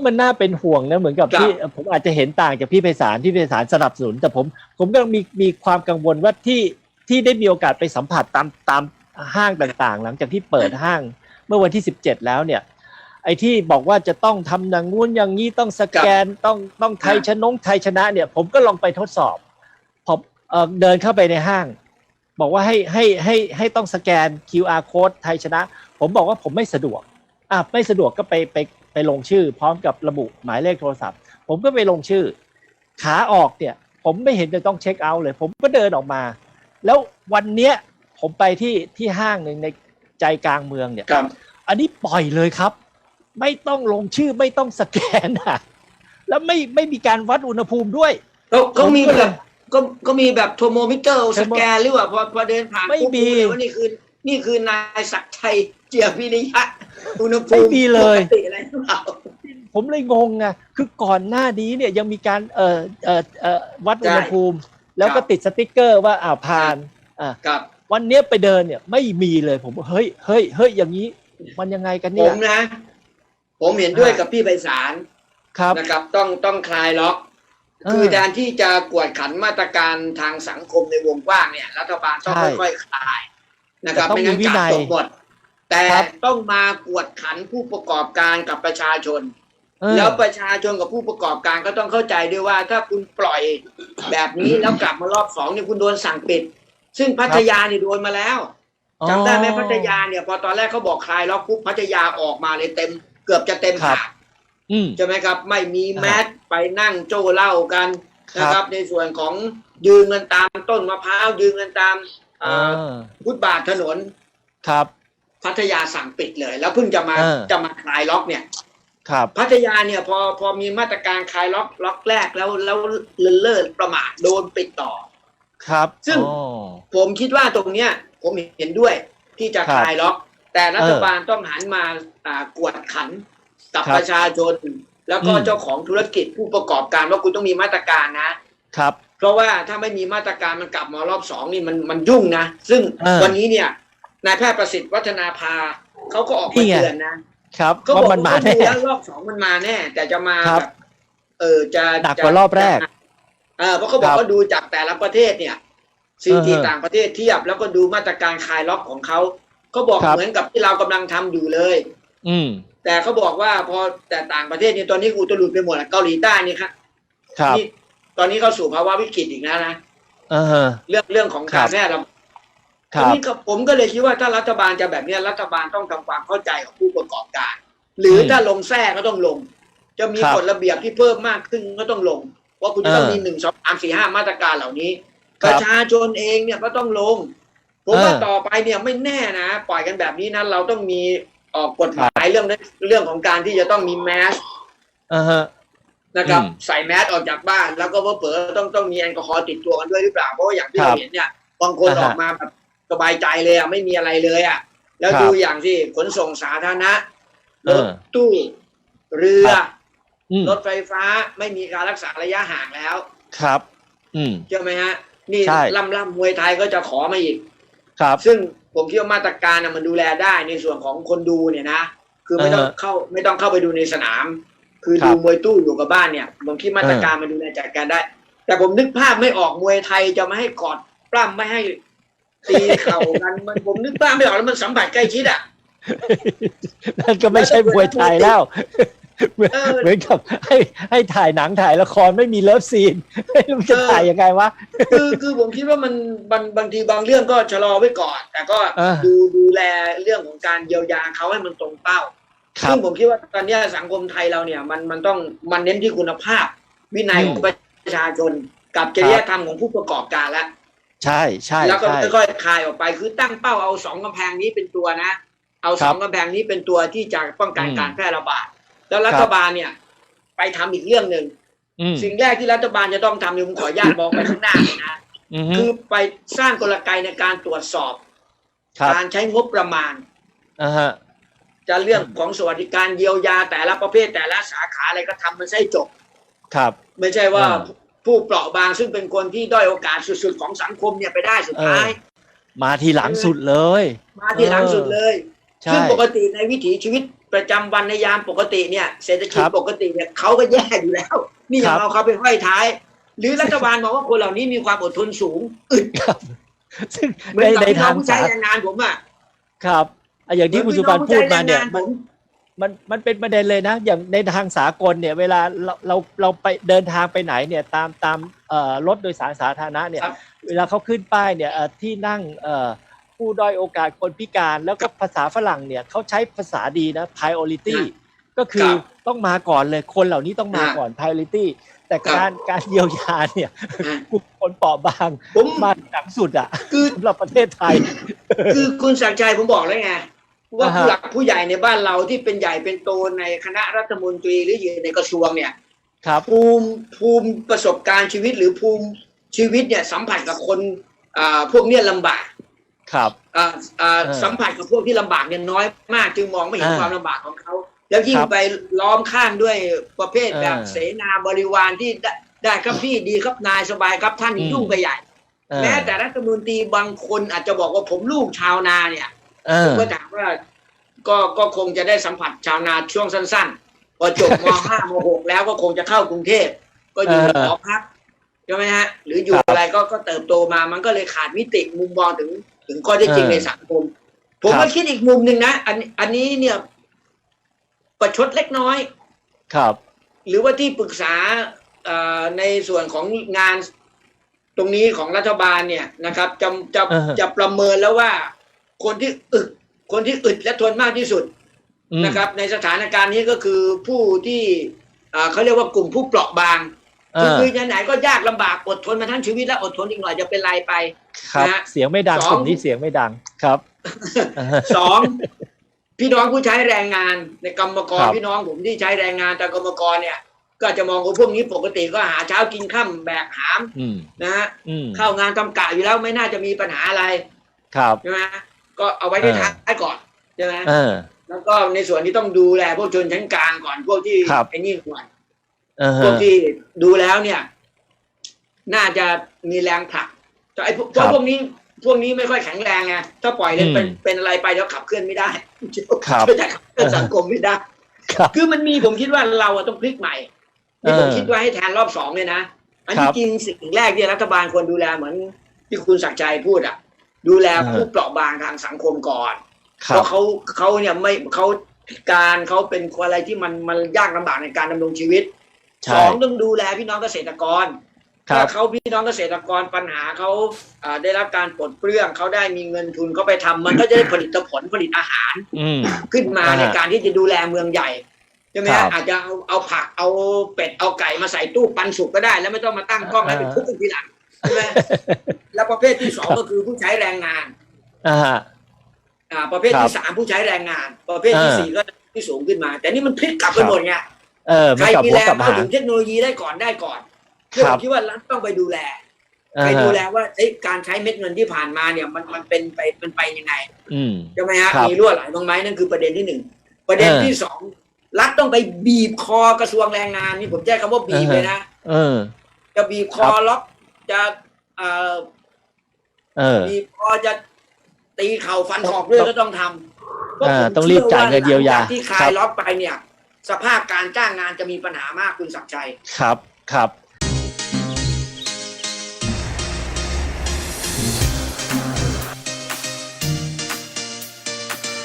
ว่ามันน่าเป็นห่วงนะเหมือนกับครับที่ผมอาจจะเห็นต่างจากพี่ไพศาลที่ไพศาลสนับสนุน แต่ผมผมก็มีมีความกังวลว่าที่ที่ได้มีโอกาสไปสัมผัสตามตามห้างต่างๆ หลังจากที่เปิดห้างเมื่อวันที่ 17 แล้วเนี่ย ไอ้ที่บอกว่าจะต้องทำอย่างงู้นอย่างนี้ต้องสแกนต้องต้องไทยชนงไทยชนะเนี่ย ผมก็ลองไปทดสอบผมเอ่อเดินเข้าไปในห้าง บอกว่าให้ให้ให้ให้ต้องสแกน QR code ไทยชนะ ผมบอกว่าผมไม่สะดวก อะไม่สะดวกก็ไปไปไปลงชื่อ พร้อมกับระบุหมายเลขโทรศัพท์ ผมก็ไปลงชื่อ ขาออกเนี่ย ผมไม่เห็นจะต้องเช็คเอาท์เลย ผมก็เดินออกมา แล้ววันเนี้ยผมไปที่ที่ห้างหนึ่งในใจกลางเมืองเนี่ย ครับ อันนี้ปล่อยเลยครับ ไม่ต้องลงชื่อไม่ต้องสแกนอะแล้วไม่ไม่มีการวัดอุณหภูมิด้วยเขาเขามีผมก็แบบ ก็ก็มีแบบโทรโมมิเตอร์เทอสร์โมแกนหรือว่าพอพอเดินผ่านไม่ปุ๊บมี รู้เลยว่านี่คือนี่คือนายศักดิ์ชัยเจียพิริยะ อุณหภูมิไม่มีเลย ปกติอะไรหรือเปล่า ผมเลยงงไงคือก่อนหน้านี้เนี่ยยังมีการเอ่อเอ่อเอ่อวัดอุณหภูมิ แล้วก็ติดสติกเกอร์ว่าอ่าผ่านอ่าครับ วันเนี้ยไปเดินเนี่ยไม่มีเลยผมเฮ้ยเฮ้ยเฮ้ยอย่างนี้ มันยังไงกันผเนี่ยมนะ ผมเห็นด้วยอ่ากักับพี่ไพศาลครับ นะครับ ต้องต้องคลายล็อก เออคือแทนที่จะกวดขันมาตรการทางสังคมในวงกว้างเนี่ย รัฐบาลต้องใช่ค่อยๆคลายนะครับแต่ต้องไม่งั้นมีวิกานัดยตกหมด แต่ครับต้องมากวดขันผู้ประกอบการกับประชาชนเออแล้วประชาชนกับผู้ประกอบการก็ต้องเข้าใจด้วยว่า ถ้าคุณปล่อยแบบนี้แล้วกลับมารอบสองเนี่ยคุณโดนสั่งปิด ซึ่งพัทยาเนี่ยโดนมาแล้วจำได้ไหมพัทยาเนี่ยพอตอนแรกเขาบอกคลายล็อกปุ๊บพัทยาออกมาเลยเต็ม เกือบจะเต็มครับหาดอืมใช่ไหมครับ ไม่มีแมสไปนั่งโจ้เหล่ากันครับนะครับ ในส่วนของยืนเงินตามต้นมะพร้าวยืนเงินตามเออ่าอฟุตบาทถนนครับ พัทยาสั่งปิดเลย แล้วเพิ่งจะมาเออจะมาคลายล็อกเนี่ยครับพัทยาเนี่ยพอพอมีมาตรการคลายล็อกล็อกแรกแล้วแล้วเลินเล่อประมาทโดนปิดต่อ ครับ ซึ่งอ๋อผมคิดว่าตรงเนี้ย ผมเห็นด้วยที่จะครับคลายล็อก แต่รัฐเออบาลต้องหันมาอ่ากวดขันกับครับประชาชน แล้วก็อืมเจ้าของธุรกิจผู้ประกอบการว่าคุณต้องมีมาตรการนะครับ เพราะว่าถ้าไม่มีมาตรการมันกลับมารอบสองนี่มันมันยุ่งนะ ซึ่งเออวันนี้เนี่ย นายแพทย์ประสิทธิ์วัฒนาภาเขาก็ออกนี่มาไงเตือนนะครับเขาบว่าอกมันมาว่าแน่ดูแล้วรอบสองมันมาแน่ แต่จะมาครับแบบเออจะหนักกว่ารอบแรกจะเออเพราะเขาบอครักบว่าดูจากแต่ละประเทศเนี่ยซีทีเออต่างประเทศเทียบแล้วก็ดูมาตรการคลายล็อกของเขาเขาบอกครับเหมือนกับที่เรากำลังทำอยู่เลย อืม แต่เขาบอกว่าพอแต่ต่างประเทศเนี่ยตอนนี้อุตลุดไปหมดอะเกาหลีใต้นี่ครับครับนี่ตอนนี้เข้าสู่ภาวะวิกฤตอีกแล้วนะเออเรื่องเรื่องของครัการบแพร่ระบาดค ทีรับนี้ก็ผมก็เลยคิดว่าถ้ารัฐบาลจะแบบเนี้ยรัฐบาลต้องทำความเข้าใจกับผู้ประกอบการ หรืออมถ้าลงแทรกก็ต้องลง จะมีครับกฎระเบียบที่เพิ่มมากขึ้นก็ต้องลง ว่าคุณจะต้องเออมีหนึ่งสองสามสี่ห้ามาตรการเหล่านี้ครัปบระชาชนเองเนี่ยก็ต้องลงผมว่าเออต่อไปเนี่ยไม่แน่นะ ปล่อยกันแบบนี้นะเราต้องมีออกกฎหมายเรื่องนั้นเรื่องของการที่จะต้องมีแมสอ่าฮะนะครับอืมใส่แมสออกจากบ้าน แล้วก็เผลอๆต้องต้องมีแอลกอฮอล์ติดตัวกันด้วยหรือเปล่าเพราะว่าอย่างที่ครัเราบเห็นเนี่ยบางคนอ่าฮะออกมาแบบ สบายใจเลยอะไม่มีอะไรเลยอะแล้วครับดูอย่างที่ขนส่งสาธารณะเอรอถตู้เรือครับอืมรถไฟฟ้าไม่มีการรักษาระยะห่างแล้ว ครับ อืมใช่ไหมฮะ นี่ใช่ล่ำล่ำมวยไทยก็จะขอมาอีก ครับ ซึ่งผมคิดว่ามาตรการน่ะมันดูแลได้ในส่วนของคนดูเนี่ยนะคือไม่ต้องอ่าฮะเข้าไม่ต้องเข้าไปดูในสนาม คือครับดูมวยตู้อยู่กับบ้านเนี่ยผมคิดมาตรการมันดูแลจัดการได้ แต่ผมนึกภาพไม่ออกมวยไทยจะไม่ให้กอดปล้ำไม่ให้ ตีเข่ากันมันผมนึกภาพไม่ออกแล้วมันสัมผัสใกล้ชิดอะ นั่นก็ไม่ใช่มวยไทยแล้วเหมือนเออ เหมือนกับให้ให้ถ่ายหนังถ่ายละครไม่มีเลิฟซีนไม่รู้จะเออถ่ายยังไงวะ คือคือผมคิดว่ามันบางบางทีบางเรื่องก็ชะลอไว้ก่อน แต่ก็เออดูดูแลเรื่องของการเยียวยาเขาให้มันตรงเป้าครัซึ่บงผมคิดว่าตอนเนี้ยสังคมไทยเราเนี่ยมันมันต้องมันเน้นที่คุณภาพ วินัยอืมของประชาชนกับจริยธรรมของผู้ประกอบการแล้ว ใช่ใช่แล้วก็ใช่ ค่อยๆคลายออกไป คือตั้งเป้าเอาสองกำแพงนี้เป็นตัวนะ เอาสองกำแพงนี้เป็นตัวที่จะป้องกันอืมการแพร่ระบาด แล้วรัคฐรับบาลเนี่ย ไปทำอีกเรื่องหนึ่ง อืมสิ่งแรกที่รัฐบาลจะต้องทำเนี่ยผมขออนุญาตมองไปข้างหน้าเลยนะ อืมคือไปสร้างกลไกในการตรวจสอบ ครับการใช้งบประมาณ อ่าฮะ จะเรื่องของสวัสดิการเยียวยาแต่ละประเภทแต่ละสาขาอะไรก็ทำมันใช่จบ ครับ ไม่ใช่ว่าอ่า ผู้เปราะบางซึ่งเป็นคนที่ด้อยโอกาสสุดๆของสังคมเนี่ยไปได้สุดท้ายเออมาทีหลังสุดเลย มาที่หลังสุดเลยใช่ซึ่งปกติในวิถีชีวิตประจำวันในยามปกติเนี่ยเศรษฐกิจครับปกติเนี่ยเขาก็แย่อยู่แล้ว นี่ยัครังบเอาเขาไปห้อยท้าย หรือรัฐบาลบอกว่าคนเหล่านี้มีความอดทนสูงอึดครับซึ่งเหมืในอนกับในพี่น้อทางงผู้ใช้สาแรงงานผมอะครับอะอย่างที่คุณสุพันธ์พูดมาเนี่ยหอพี่องผู้ใช้แรงงผมัน มันมันเป็นประเด็นเลยนะ อย่างในทางสากลเนี่ย เวลาเราเราเราไปเดินทางไปไหนเนี่ยตามตามเอ่อรถโดยสารสาธารณะเนี่ยครับเวลาเขาขึ้นป้ายเนี่ยเอ่อที่นั่งเอ่อผู้ด้อยโอกาสคนพิการแล้วก็ภาษาฝรั่งเนี่ยเขาใช้ภาษาดีนะ priority ก็คือครับต้องมาก่อนเลยคนเหล่านี้ต้องมาอ่าก่อน priority แต่ครับการการเยียวยาเนี่ยอะกลุ่มคนเปราะบางผมมาหลังสุดอะคือสำหรับประเทศไทย คือคุณสักดิ์ชัยผมบอกแล้วไง ว่าอ่าฮะผู้หลักผู้ใหญ่ในบ้านเราที่เป็นใหญ่เป็นโตในคณะรัฐมนตรีหรืออยู่ในกระทรวงเนี่ยครับภูมิภูมิประสบการณ์ชีวิตหรือภูมิชีวิตเนี่ยสัมผัสกับคนอ่าพวกเนี้ยลำบากครับอ่าอ่าเออสัมผัสกับพวกที่ลำบากเนี่ยน้อยมาก จึงมองไม่เห็นอ่าความลำบากของเขาแล้วยิ่งครับไปล้อมข้างด้วยประเภทแบบเออเสนาบริวารที่ได้ได้ครับพี่ดีครับนายสบายครับท่านอืมยุ่งไปใหญ่เออแม้แต่รัฐมนตรีบางคนอาจจะบอกว่าผมลูกชาวนาเนี่ยเอ ผอมก็ถามว่า ก็ก็คงจะได้สัมผัสชาวนาช่วงสั้นๆ พอจบม .5 ม .6 แล้วก็คงจะเข้ากรุงเทพ ก็อยู่เออหอพักใช่ไหมฮะ หรืออยู่ครับอะไรก็ก็เติบโตมา มันก็เลยขาดมิติมุมมองถึง ถึงข้อเท็จจริงเออในสังคม ผมครัก็บคิดอีกมุมหนึ่งนะอันอันนี้เนี่ย ประชดเล็กน้อย ครับ หรือว่าที่ปรึกษาเอ่อในส่วนของงานตรงนี้ของรัฐบาลเนี่ยนะครับจะจะอ่าฮะจะประเมินแล้วว่า คนที่อึดคนที่อึดและทนมากที่สุดอืมนะครับ ในสถานการณ์นี้ก็คือผู้ที่เอ่อเขาเรียกว่ากลุ่มผู้เปราะบางเอคืออคือไหนๆก็ยากลำบากอดทนมาทั้งชีวิตแล้วอดทนอีกหน่อยจะเป็นไรไปครับนะฮะเสียงไม่ดังสองกลุ่มนี้เสียงไม่ดังครับสองพี่น้องผู้ใช้แรงงานในกรรมกรครับพี่น้องผมที่ใช้แรงงานแต่กรรมกรเนี่ย ก็จะมองว่าพวกนี้ปกติก็หาเช้ากินค่ำแบกหามอืมนะฮะอืมเข้างานทำกะอยู่แล้วไม่น่าจะมีปัญหาอะไร ครับใช่ไหม ก็เอาไว้ที่เออท้ายก่อนใช่ไหมเออแล้วก็ในส่วนที่ต้องดูแลพวกชนชั้นกลางก่อนพวกที่ครับไอ้นี่ก่อนเออพวกที่ดูแล้วเนี่ย น่าจะมีแรงผลักแต่ไอ้พวกครับพวกนี้พวกนี้ไม่ค่อยแข็งแรงไงถ้าปล่อยเลยเป็นอืมเป็นอะไรไปแล้วขับเคลื่อนไม่ได้ครับจะขับเคลื่อนสังคมไม่ได้ครับคือมันมีผมคิดว่าเราอะต้องพลิกใหม่นี่ผมเออคิดว่าให้แทนรอบสองเนี่ยนะอันครัที่บจริงสิ่งแรกที่รัฐบาลควรดูแลเหมือนที่คุณศักดิ์ชัยพูดอะ ดูแลเออผู้เปราะบางทางสังคมก่อนคเพรับราะเขาเขาเนี่ยไม่เขาพิการเขาเป็นอะไรที่มันมันยากลำบากในการดำรงชีวิตใช่สองต้องดูแลพี่น้องเกษตรกรครัถ้าบเขาพี่น้องเกษตรกรปัญหาเขาอ่าได้รับการปลดเปลื้องเขาได้มีเงินทุนเขาไปทำมันก็จะได้ผลิตผลผลิตอาหารอืมขึ้นมาอ่าในการที่จะดูแลเมืองใหญ่ใช่ไหมครัฮะบอาจจะเอาเอาผักเอาเป็ดเอาไก่มาใส่ตู้ปันสุกก็ได้ แล้วไม่ต้องมาตั้งกล้องให้อ่าเป็นทุกข์กันทีหลังใช่ไหมแล้ว ประเภทที่สองก็คือผู้ใช้แรงงานอ่าฮะ อ่าประเภทครัที่บสามผู้ใช้แรงงาน ประเภทที่อ่าสี่ก็ที่สูงขึ้นมา แต่นี่มันพลิกกลับครัไปบหมดไงเออใคมันรกลับมีหัวแรงกลับเข้าหางถึงเทคโนโลยีได้ก่อนได้ก่อนคคือรัผบมคิดว่ารัฐต้องไปดูแล อ่าไปฮะดูแลว่าเอ้ยการใช้เม็ดเงินที่ผ่านมาเนี่ยมันมันเป็นไปเป็นไปยังไงอืม ใช่ไหมฮะครับมีรั่วไหลบ้างไหมนั่นคือประเด็นที่หนึ่งประเด็นเออที่สองรัฐต้องไปบีบคอกระทรวงแรงงานนี่ผมใช้คำว่าบีบอ่าฮะเลยนะ เออ จะบีบคอล็อกจะเอ่อ เออบีบคอจะตีเข่าฟันศอกด้วยก็ต้องทำเพราะอ่าผมต้องรีบจ่ายเงินเยียวยาชื่อหลังจกที่คลาครัยบ ล็อกไปเนี่ย สภาพการจ้างงานจะมีปัญหามากคุณศักดิ์ชัย ครับ ครับ